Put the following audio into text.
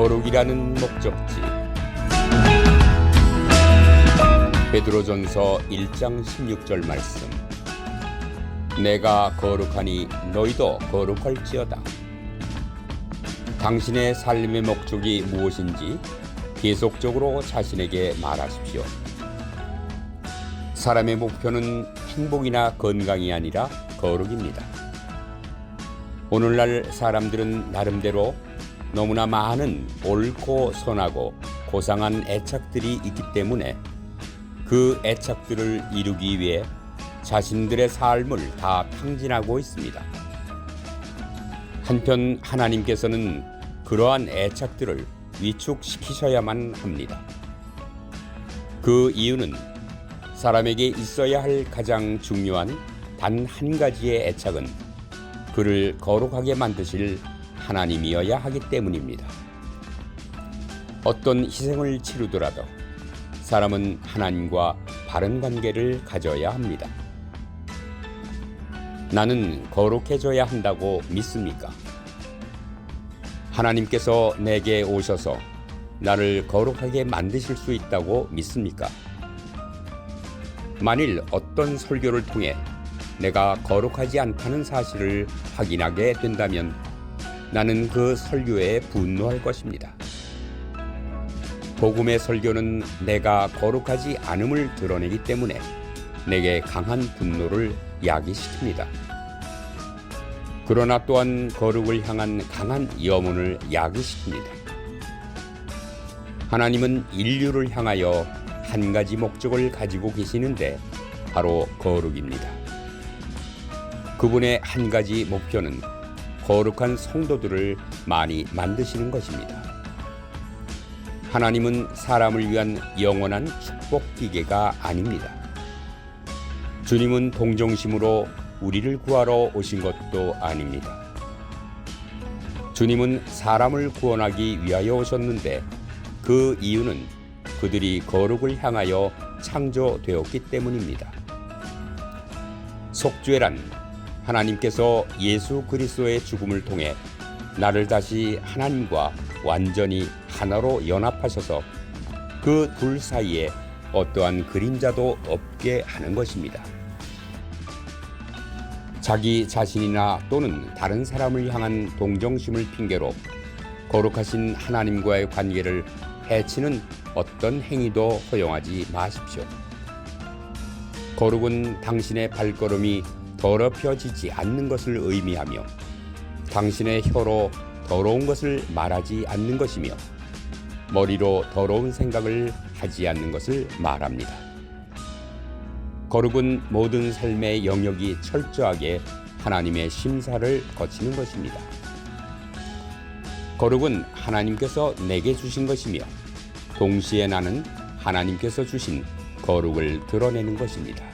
거룩이라는 목적지 베드로전서 1장 16절 말씀 내가 거룩하니 너희도 거룩할지어다 당신의 삶의 목적이 무엇인지 계속적으로 자신에게 말하십시오. 사람의 목표는 행복이나 건강이 아니라 거룩입니다. 오늘날 사람들은 나름대로 너무나 많은 옳고 선하고 고상한 애착들이 있기 때문에 그 애착들을 이루기 위해 자신들의 삶을 다 탕진하고 있습니다. 한편 하나님께서는 그러한 애착들을 위축시키셔야만 합니다. 그 이유는 사람에게 있어야 할 가장 중요한 단 한 가지의 애착은 그를 거룩하게 만드실 하나님이어야 하기 때문입니다. 어떤 희생을 치르더라도 사람은 하나님과 바른 관계를 가져야 합니다. 나는 거룩해져야 한다고 믿습니까? 하나님께서 내게 오셔서 나를 거룩하게 만드실 수 있다고 믿습니까? 만일 어떤 설교를 통해 내가 거룩하지 않다는 사실을 확인하게 된다면 나는 그 설교에 분노할 것입니다. 복음의 설교는 내가 거룩하지 않음을 드러내기 때문에 내게 강한 분노를 야기시킵니다. 그러나 또한 거룩을 향한 강한 염원을 야기시킵니다. 하나님은 인류를 향하여 한 가지 목적을 가지고 계시는데 바로 거룩입니다. 그분의 한 가지 목표는 거룩한 성도들을 많이 만드시는 것입니다. 하나님은 사람을 위한 영원한 축복 기계가 아닙니다. 주님은 동정심으로 우리를 구하러 오신 것도 아닙니다. 주님은 사람을 구원하기 위하여 오셨는데 그 이유는 그들이 거룩을 향하여 창조되었기 때문입니다. 속죄란 하나님께서 예수 그리스도의 죽음을 통해 나를 다시 하나님과 완전히 하나로 연합하셔서 그 둘 사이에 어떠한 그림자도 없게 하는 것입니다. 자기 자신이나 또는 다른 사람을 향한 동정심을 핑계로 거룩하신 하나님과의 관계를 해치는 어떤 행위도 허용하지 마십시오. 거룩은 당신의 발걸음이 더럽혀지지 않는 것을 의미하며 당신의 혀로 더러운 것을 말하지 않는 것이며 머리로 더러운 생각을 하지 않는 것을 말합니다. 거룩은 모든 삶의 영역이 철저하게 하나님의 심사를 거치는 것입니다. 거룩은 하나님께서 내게 주신 것이며 동시에 나는 하나님께서 주신 거룩을 드러내는 것입니다.